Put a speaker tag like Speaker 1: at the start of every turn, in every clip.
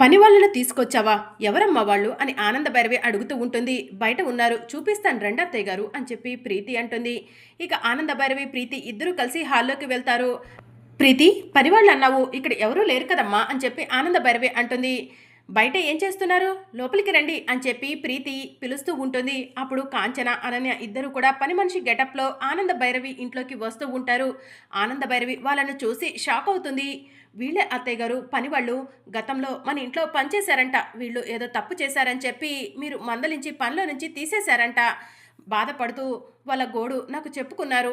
Speaker 1: పని వాళ్ళను తీసుకొచ్చావా? ఎవరమ్మా వాళ్ళు? అని ఆనంద భైరవి అడుగుతూ ఉంటుంది. బయట ఉన్నారు. చూపిస్తాను రండి అత్తయ్య గారు అని చెప్పి ప్రీతి అంటుంది. ఇక ఆనంద భైరవి ప్రీతి ఇద్దరూ కలిసి హాల్లోకి వెళ్తారు. ప్రీతి పని వాళ్ళు అన్నావు ఇక్కడ ఎవరూ లేరు కదమ్మా అని చెప్పి ఆనంద భైరవి అంటుంది. బయట ఏం చేస్తున్నారు? లోపలికి రండి అని చెప్పి ప్రీతి పిలుస్తూ ఉంటుంది. అప్పుడు కాంచన అనన్య ఇద్దరు కూడా పని మనిషి గెటప్లో ఆనంద భైరవి ఇంట్లోకి వస్తూ ఉంటారు. ఆనంద భైరవి వాళ్ళను చూసి షాక్ అవుతుంది. వీళ్ళే అత్తయ్య గారు పని వాళ్ళు గతంలో మన ఇంట్లో పనిచేశారంట వీళ్ళు ఏదో తప్పు చేశారని చెప్పి మీరు మందలించి పనిలో నుంచి తీసేశారంట. బాధపడుతూ వాళ్ళ గోడు నాకు చెప్పుకున్నారు.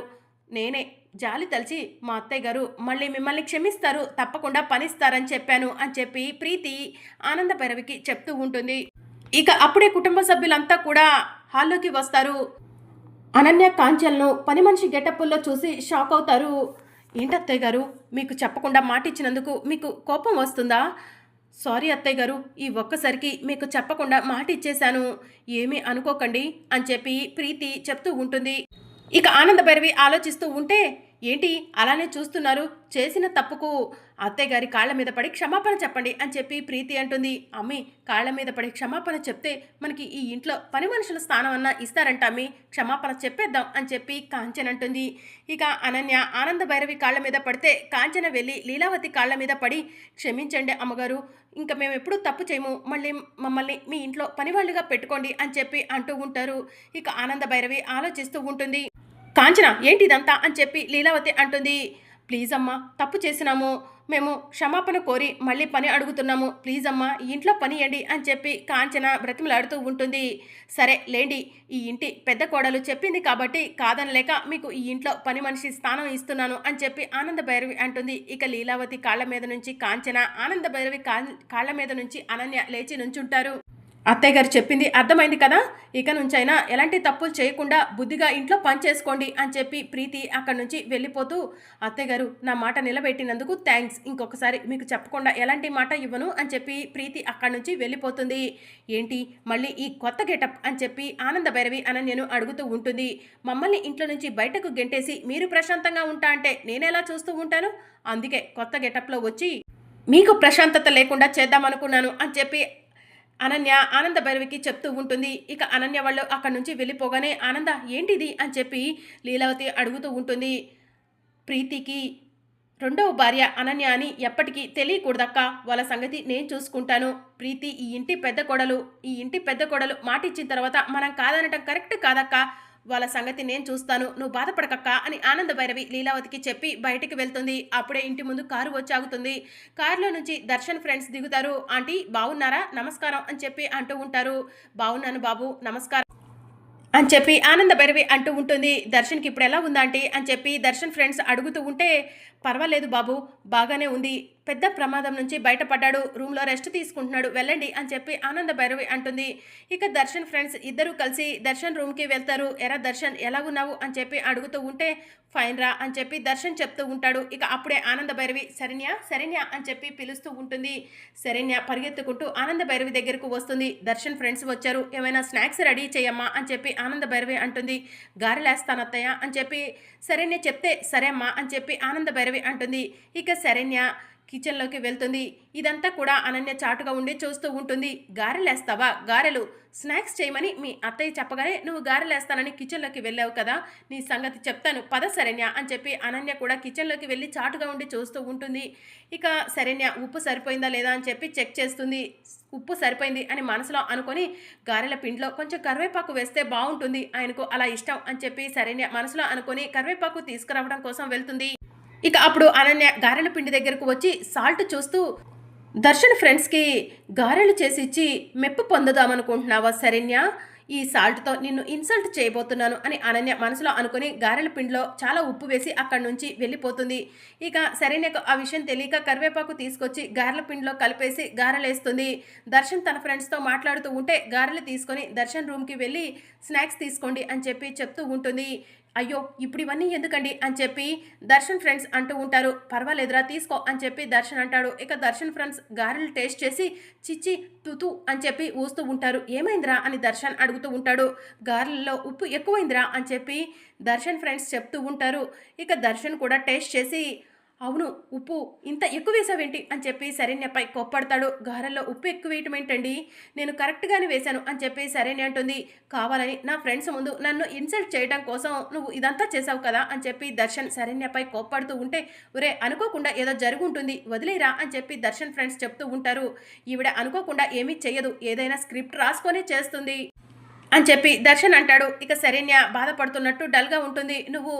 Speaker 1: నేనే. జాలి తలిచి మా అత్తయ్య గారు మళ్ళీ మిమ్మల్ని క్షమిస్తారు తప్పకుండా పనిస్తారని చెప్పాను అని చెప్పి ప్రీతి ఆనంద భైరవికి చెప్తూ ఉంటుంది. ఇక అప్పుడే కుటుంబ సభ్యులంతా కూడా హాల్లోకి వస్తారు. అనన్య కాంచల్ను పని మనిషి గెటప్పుల్లో చూసి షాక్ అవుతారు. ఏంటత్తయ్య గారు? మీకు చెప్పకుండా మాట ఇచ్చినందుకు మీకు కోపం వస్తుందా? సారీ అత్తయ్య గారు ఈ ఒక్కసారికి మీకు చెప్పకుండా మాట ఇచ్చేశాను ఏమీ అనుకోకండి అని చెప్పి ప్రీతి చెప్తూ ఉంటుంది. ఇక ఆనంద భైరవి ఆలోచిస్తూ ఉంటే ఏంటి అలానే చూస్తున్నారు? చేసిన తప్పుకు అత్తయ్య గారి కాళ్ళ మీద పడి క్షమాపణ చెప్పండి అని చెప్పి ప్రీతి అంటుంది. అమ్మి కాళ్ళ మీద పడి క్షమాపణ చెప్తే మనకి ఈ ఇంట్లో పని మనుషుల స్థానం అన్నా ఇస్తారంట అమ్మి. క్షమాపణ చెప్పేద్దాం అని చెప్పి కాంచన అంటుంది. ఇక అనన్య ఆనంద భైరవి కాళ్ళ మీద పడితే కాంచన వెళ్ళి లీలావతి కాళ్ళ మీద పడి క్షమించండి అమ్మగారు ఇంకా మేము ఎప్పుడూ తప్పు చేయము. మళ్ళీ మమ్మల్ని మీ ఇంట్లో పనివాళ్ళుగా పెట్టుకోండి అని చెప్పి అంటూ ఉంటారు. ఇక ఆనంద భైరవి ఆలోచిస్తూ ఉంటుంది. కాంచన ఏంటి ఇదంతా అని చెప్పి లీలావతి అంటుంది. ప్లీజ్ అమ్మా తప్పు చేసినాము. మేము క్షమాపణ కోరి మళ్ళీ పని అడుగుతున్నాము. ప్లీజ్ అమ్మా ఈ ఇంట్లో పని ఇవ్వండి అని చెప్పి కాంచన బ్రతిమలాడుతూ ఉంటుంది. సరే లేండి. ఈ ఇంటి పెద్ద కోడలు చెప్పింది కాబట్టి కాదనలేక మీకు ఈ ఇంట్లో పని మనిషి స్థానం ఇస్తున్నాను అని చెప్పి ఆనంద భైరవి అంటుంది. ఇక లీలావతి కాళ్ళ మీద నుంచి కాంచన ఆనంద భైరవి కాళ్ళ మీద నుంచి అనన్య లేచి నుంచుంటారు. అత్తయ్య గారు చెప్పింది అర్థమైంది కదా? ఇక నుంచైనా ఎలాంటి తప్పులు చేయకుండా బుద్ధిగా ఇంట్లో పని చేసుకోండి అని చెప్పి ప్రీతి అక్కడి నుంచి వెళ్ళిపోతూ అత్తయ్య గారు నా మాట నిలబెట్టినందుకు థ్యాంక్స్ ఇంకొకసారి మీకు చెప్పకుండా ఎలాంటి మాట ఇవ్వను అని చెప్పి ప్రీతి అక్కడి నుంచి వెళ్ళిపోతుంది. ఏంటి? మళ్ళీ ఈ కొత్త గెటప్ అని చెప్పి ఆనంద భైరవి అనన్యను అడుగుతూ ఉంటుంది. మమ్మల్ని ఇంట్లో నుంచి బయటకు గెంటేసి మీరు ప్రశాంతంగా ఉంటా అంటే నేనెలా చూస్తూ ఉంటాను? అందుకే కొత్త గెటప్లో వచ్చి మీకు ప్రశాంతత లేకుండా చేద్దామనుకున్నాను అని చెప్పి అనన్య ఆనంద భైరవికి చెప్తూ ఉంటుంది. ఇక అనన్య వాళ్ళు అక్కడి నుంచి వెళ్ళిపోగానే ఆనంద ఏంటిది? అని చెప్పి లీలావతి అడుగుతూ ఉంటుంది. ప్రీతికి రెండవ భార్య అనన్య అని ఎప్పటికీ తెలియకూడదక్క. వాళ్ళ సంగతి నేను చూసుకుంటాను. ప్రీతి ఈ ఇంటి పెద్ద కొడలు. ఈ ఇంటి పెద్ద కొడలు మాటిచ్చిన తర్వాత మనం కాదనటం కరెక్ట్ కాదక్క. వాళ్ళ సంగతి నేను చూస్తాను నువ్వు బాధపడకక్క అని ఆనంద భైరవి లీలావతికి చెప్పి బయటికి వెళ్తుంది. అప్పుడే ఇంటి ముందు కారు వచ్చాగుతుంది కారులో నుంచి దర్శన్ ఫ్రెండ్స్ దిగుతారు. ఆంటీ బాగున్నారా నమస్కారం అని చెప్పి అంటూ ఉంటారు. బాగున్నాను బాబు నమస్కారం అని చెప్పి ఆనంద భైరవి అంటూ ఉంటుంది. దర్శన్కి ఇప్పుడు ఎలా ఉందా ఆంటీ? అని చెప్పి దర్శన్ ఫ్రెండ్స్ అడుగుతూ ఉంటే పర్వాలేదు బాబు బాగానే ఉంది. పెద్ద ప్రమాదం నుంచి బయటపడ్డాడు. రూమ్లో రెస్ట్ తీసుకుంటున్నాడు. వెళ్ళండి అని చెప్పి ఆనంద భైరవి అంటుంది. ఇక దర్శన్ ఫ్రెండ్స్ ఇద్దరూ కలిసి దర్శన్ రూమ్కి వెళ్తారు. ఎరా దర్శన్ ఎలా ఉన్నావు అని చెప్పి అడుగుతూ ఉంటే ఫైన్ రా అని చెప్పి దర్శన్ చెప్తూ ఉంటాడు. ఇక అప్పుడే ఆనంద భైరవి శరణ్య శరణ్య అని చెప్పి పిలుస్తూ ఉంటుంది. శరణ్య పరిగెత్తుకుంటూ ఆనంద భైరవి దగ్గరకు వస్తుంది. దర్శన్ ఫ్రెండ్స్ వచ్చారు. ఏమైనా స్నాక్స్ రెడీ చేయమ్మా అని చెప్పి ఆనంద భైరవి అంటుంది. గారెలేస్తాను అత్తయ్య అని చెప్పి శరణ్య చెప్తే సరే అమ్మా అని చెప్పి ఆనంద భైరవి అంటుంది. ఇక శరణ్య కిచెన్లోకి వెళ్తుంది. ఇదంతా కూడా అనన్య చాటుగా ఉండి చూస్తూ ఉంటుంది. గారెలేస్తావా? గారెలు. స్నాక్స్ చేయమని మీ అత్తయ్య చెప్పగానే నువ్వు గారెలేస్తానని కిచెన్లోకి వెళ్ళావు కదా? నీ సంగతి చెప్తాను. పద శరణ్య అని చెప్పి అనన్య కూడా కిచెన్లోకి వెళ్ళి చాటుగా ఉండి చూస్తూ ఉంటుంది. ఇక శరణ్య ఉప్పు సరిపోయిందా లేదా? అని చెప్పి చెక్ చేస్తుంది. ఉప్పు సరిపోయింది అని మనసులో అనుకొని గారెల పిండిలో కొంచెం కరివేపాకు వేస్తే బాగుంటుంది. ఆయనకు అలా ఇష్టం అని చెప్పి శరణ్య మనసులో అనుకొని కరివేపాకు తీసుకురావడం కోసం వెళ్తుంది. ఇక అప్పుడు అనన్య గారెల పిండి దగ్గరకు వచ్చి సాల్ట్ చూస్తూ దర్శన్ ఫ్రెండ్స్కి గారెలు చేసి ఇచ్చి మెప్పు పొందుదామనుకుంటున్నావా శరణ్య? ఈ సాల్ట్తో నిన్ను ఇన్సల్ట్ చేయబోతున్నాను అని అనన్య మనసులో అనుకుని గారెల పిండిలో చాలా ఉప్పు వేసి అక్కడి నుంచి వెళ్ళిపోతుంది. ఇక శరణ్యకు ఆ విషయం తెలియక కరివేపాకు తీసుకొచ్చి గారెల పిండిలో కలిపేసి గారెలేస్తుంది. దర్శన్ తన ఫ్రెండ్స్తో మాట్లాడుతూ ఉంటే గారెలు తీసుకొని దర్శన్ రూమ్కి వెళ్ళి స్నాక్స్ తీసుకోండి అని చెప్పి చెప్తూ ఉంటుంది. అయ్యో ఇప్పుడు ఇవన్నీ ఎందుకండి? అని చెప్పి దర్శన్ ఫ్రెండ్స్ అంటూ ఉంటారు. పర్వాలేదురా తీసుకో అని చెప్పి దర్శన్ అంటాడు. ఇక దర్శన్ ఫ్రెండ్స్ గారెలు టేస్ట్ చేసి చిచ్చి తుతు అని చెప్పి ఊస్తూ ఉంటారు. ఏమైందిరా? అని దర్శన్ అడుగుతూ ఉంటాడు. గారెల్లో ఉప్పు ఎక్కువైందిరా? అని చెప్పి దర్శన్ ఫ్రెండ్స్ చెప్తూ ఉంటారు. ఇక దర్శన్ కూడా టేస్ట్ చేసి అవును ఉప్పు ఇంత ఎక్కువ వేసావేంటి? అని చెప్పి శరణ్యపై కోప్పడతాడు. గారెల్లో ఉప్పు ఎక్కువ వేయటం ఏంటండి? నేను కరెక్ట్గానే వేశాను అని చెప్పి శరణ్య అంటుంది. కావాలని నా ఫ్రెండ్స్ ముందు నన్ను ఇన్సల్ట్ చేయడం కోసం నువ్వు ఇదంతా చేసావు కదా? అని చెప్పి దర్శన్ శరణ్యపై కోప్పడుతూ ఉంటే ఒరే అనుకోకుండా ఏదో జరుగుంటుంది వదిలేరా? అని చెప్పి దర్శన్ ఫ్రెండ్స్ చెప్తూ ఉంటారు. ఈవిడ అనుకోకుండా ఏమీ చెయ్యదు ఏదైనా స్క్రిప్ట్ రాసుకొని చేస్తుంది అని చెప్పి దర్శన్ అంటాడు. ఇక శరణ్య బాధపడుతున్నట్టు డల్గా ఉంటుంది. నువ్వు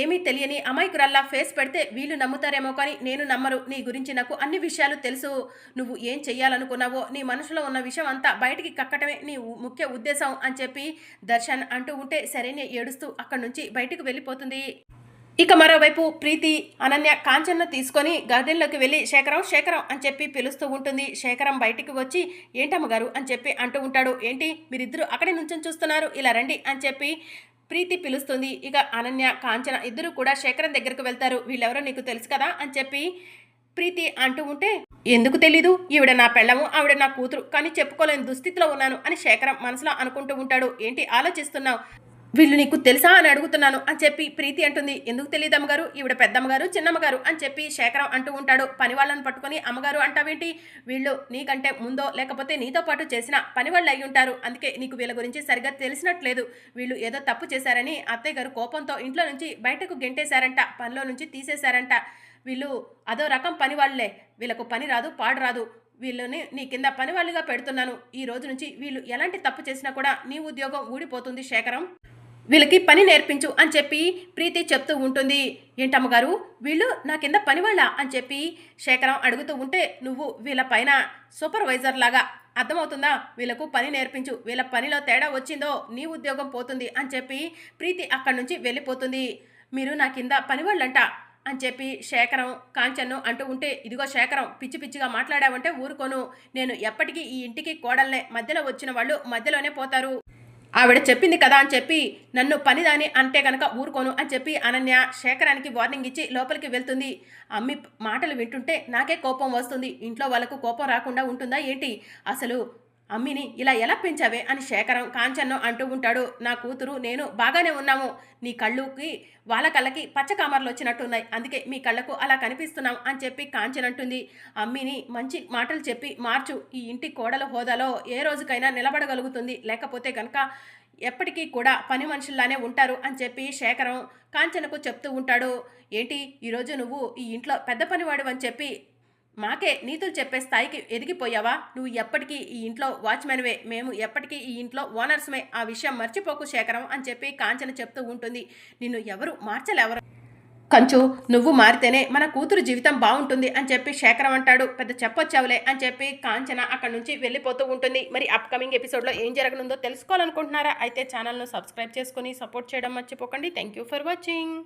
Speaker 1: ఏమీ తెలియని అమాయకురల్లా ఫేస్ పెడితే వీళ్ళు నమ్ముతారేమో కానీ నేను నమ్మరు. నీ గురించి నాకు అన్ని విషయాలు తెలుసు. నువ్వు ఏం చెయ్యాలనుకున్నావో నీ మనసులో ఉన్న విషయం అంతా బయటికి కక్కటమే నీ ముఖ్య ఉద్దేశం అని చెప్పి దర్శన్ అంటూ ఉంటే సరైన ఏడుస్తూ అక్కడి నుంచి బయటకు వెళ్ళిపోతుంది. ఇక మరోవైపు ప్రీతి అనన్య కాంచన్ను తీసుకొని గార్డెన్లోకి వెళ్ళి శేఖరం శేఖరం అని చెప్పి పిలుస్తూ ఉంటుంది. శేఖరం బయటికి వచ్చి ఏంటమ్మగారు అని చెప్పి అంటూ ఉంటాడు. ఏంటి? మీరిద్దరూ అక్కడే నుంచొని చూస్తున్నారు. ఇలా రండి అని చెప్పి ప్రీతి పిలుస్తుంది. ఇక అనన్య కాంచన ఇద్దరు కూడా శేఖరం దగ్గరకు వెళ్తారు. వీళ్ళెవరో నీకు తెలుసు కదా అని చెప్పి ప్రీతి అంటూ ఉంటే ఎందుకు తెలీదు? ఈవిడ నా పెళ్ళము ఆవిడ నా కూతురు. కానీ చెప్పుకోలేని దుస్థితిలో ఉన్నాను అని శేఖరం మనసులో అనుకుంటూ ఉంటాడు. ఏంటి ఆలోచిస్తున్నావు? వీళ్ళు నీకు తెలుసా అని అడుగుతున్నాను అని చెప్పి ప్రీతి అంటుంది. ఎందుకు తెలియదు అమ్మగారు? ఈవిడ పెద్దమ్మగారు చిన్నమ్మగారు అని చెప్పి శేఖరం అంటూ ఉంటాడు. పని వాళ్ళని పట్టుకొని అమ్మగారు అంటావేంటి? వీళ్ళు నీకంటే ముందో లేకపోతే నీతో పాటు చేసిన పని వాళ్ళు అయి ఉంటారు. అందుకే నీకు వీళ్ళ గురించి సరిగ్గా తెలిసినట్లేదు. వీళ్ళు ఏదో తప్పు చేశారని అత్తయ్య గారు కోపంతో ఇంట్లో నుంచి బయటకు గెంటేశారంట. పనిలో నుంచి తీసేశారంట. వీళ్ళు అదో రకం పని వాళ్ళే. వీళ్ళకు పని రాదు పాడు రాదు. వీళ్ళని నీ కింద పనివాళ్ళుగా పెడుతున్నాను. ఈ రోజు నుంచి వీళ్ళు ఎలాంటి తప్పు చేసినా కూడా నీ ఉద్యోగం ఊడిపోతుంది శేఖరం. వీళ్ళకి పని నేర్పించు అని చెప్పి ప్రీతి చెప్తూ ఉంటుంది. ఏంటమ్మగారు? వీళ్ళు నా కింద పనివాళ్ళ అని చెప్పి శేఖరం అడుగుతూ ఉంటే నువ్వు వీళ్ళ పైన సూపర్వైజర్ లాగా అర్థమవుతుందా? వీళ్ళకు పని నేర్పించు. వీళ్ళ పనిలో తేడా వచ్చిందో నీ ఉద్యోగం పోతుంది అని చెప్పి ప్రీతి అక్కడి నుంచి వెళ్ళిపోతుంది. మీరు నా కింద పనివాళ్ళంట అని చెప్పి శేఖరం కాంచన్ను అంటూ ఉంటే ఇదిగో శేఖరం పిచ్చి పిచ్చిగా మాట్లాడావంటే ఊరుకోను. నేను ఎప్పటికీ ఈ ఇంటికి కోడల్నే. మధ్యలో వచ్చిన వాళ్ళు మధ్యలోనే పోతారు. ఆవిడ చెప్పింది కదా అని చెప్పి నన్ను పనిదాని అంటే గనక ఊరుకోను అని చెప్పి అనన్య శేఖరానికి వార్నింగ్ ఇచ్చి లోపలికి వెళ్తుంది. అమ్మి మాటలు వింటుంటే నాకే కోపం వస్తుంది. ఇంట్లో వాళ్ళకు కోపం రాకుండా ఉంటుందా ఏంటి? అసలు అమ్మిని ఇలా ఎలా పెంచావే అని శేఖరం కాంచన్ను అంటూ ఉంటాడు. నా కూతురు నేను బాగానే ఉన్నాము. నీ కళ్ళుకి వాళ్ళ కళ్ళకి పచ్చ కామర్లు వచ్చినట్టున్నాయి. అందుకే మీ కళ్ళకు అలా కనిపిస్తున్నాం అని చెప్పి కాంచన్ అంటుంది. అమ్మిని మంచి మాటలు చెప్పి మార్చు. ఈ ఇంటి కోడల హోదాలో ఏ రోజుకైనా నిలబడగలుగుతుంది. లేకపోతే కనుక ఎప్పటికీ కూడా పని మనుషుల్లానే ఉంటారు అని చెప్పి శేఖరం కాంచనకు చెప్తూ ఉంటాడు. ఏంటి? ఈరోజు నువ్వు ఈ ఇంట్లో పెద్ద పనివాడు అని చెప్పి మాకే నీతులు చెప్పే స్థాయికి ఎదిగిపోయావా? నువ్వు ఎప్పటికీ ఈ ఇంట్లో వాచ్మెన్వే. మేము ఎప్పటికీ ఈ ఇంట్లో ఓనర్స్మే. ఆ విషయం మర్చిపోకు శేఖరం అని చెప్పి కాంచన చెప్తూ ఉంటుంది. నిన్ను ఎవరు మార్చలేవరు? కంచు నువ్వు మారితేనే మన కూతురు జీవితం బాగుంటుంది అని చెప్పి శేఖరం అంటాడు. పెద్ద చెప్పొచ్చావులే అని చెప్పి కాంచన అక్కడి నుంచి వెళ్ళిపోతూ ఉంటుంది. మరి అప్కమింగ్ ఎపిసోడ్లో ఏం జరగనుందో తెలుసుకోవాలనుకుంటున్నారా? అయితే ఛానల్ను సబ్స్క్రైబ్ చేసుకొని సపోర్ట్ చేయడం మర్చిపోకండి. Thank you for watching